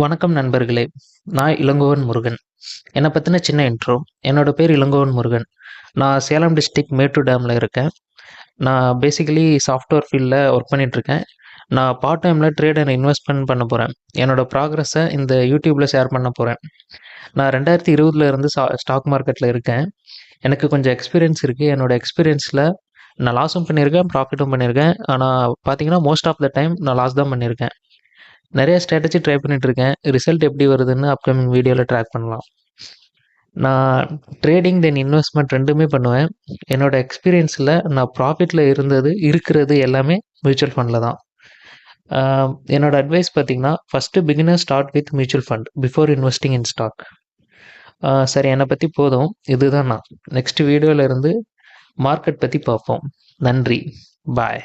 வணக்கம் நண்பர்களே. நான் இளங்கோவன் முருகன். என்னை பற்றின சின்ன இன்ட்ரோ என்னோட பேர் இளங்கோவன் முருகன். நான் சேலம் டிஸ்ட்ரிக் மேட்டூர் டேமில் இருக்கேன். நான் பேசிக்கலி சாஃப்ட்வேர் ஃபீல்டில் ஒர்க் பண்ணிகிட்ருக்கேன் நான் பார்ட் டைமில் ட்ரேட் அண்ட் இன்வெஸ்ட்மெண்ட் பண்ண போகிறேன் என்னோடய ப்ராக்ரஸை இந்த யூடியூப்பில் ஷேர் பண்ண போகிறேன் நான் ரெண்டாயிரத்தி இருபதுல இருந்து ஸ்டாக் மார்க்கெட்டில் இருக்கேன். எனக்கு கொஞ்சம் எக்ஸ்பீரியன்ஸ் இருக்குது என்னோடய எக்ஸ்பீரியன்ஸில் நான் லாஸும் பண்ணியிருக்கேன் ப்ராஃபிட்டும் பண்ணியிருக்கேன் ஆனால் பார்த்தீங்கன்னா மோஸ்ட் ஆஃப் த டைம் நான் லாஸ் தான் பண்ணியிருக்கேன் நிறைய ஸ்ட்ராட்டஜி ட்ரை பண்ணிகிட்ருக்கேன் ரிசல்ட் எப்படி வருதுன்னு அப்கமிங் வீடியோவில் ட்ராக் பண்ணலாம். நான் ட்ரேடிங் தென் இன்வெஸ்ட்மெண்ட் ரெண்டுமே பண்ணுவேன். என்னோட எக்ஸ்பீரியன்ஸில் நான் ப்ராஃபிட்டில் இருந்தது இருக்கிறது எல்லாமே மியூச்சுவல் ஃபண்டில் தான். என்னோட அட்வைஸ் பார்த்தீங்கன்னா first beginner start with mutual fund before investing in stock சரி என்னை பற்றி போதும். இதுதான் நான். நெக்ஸ்ட் வீடியோவில் இருந்து மார்க்கெட் பற்றி பார்ப்போம். நன்றி. பாய்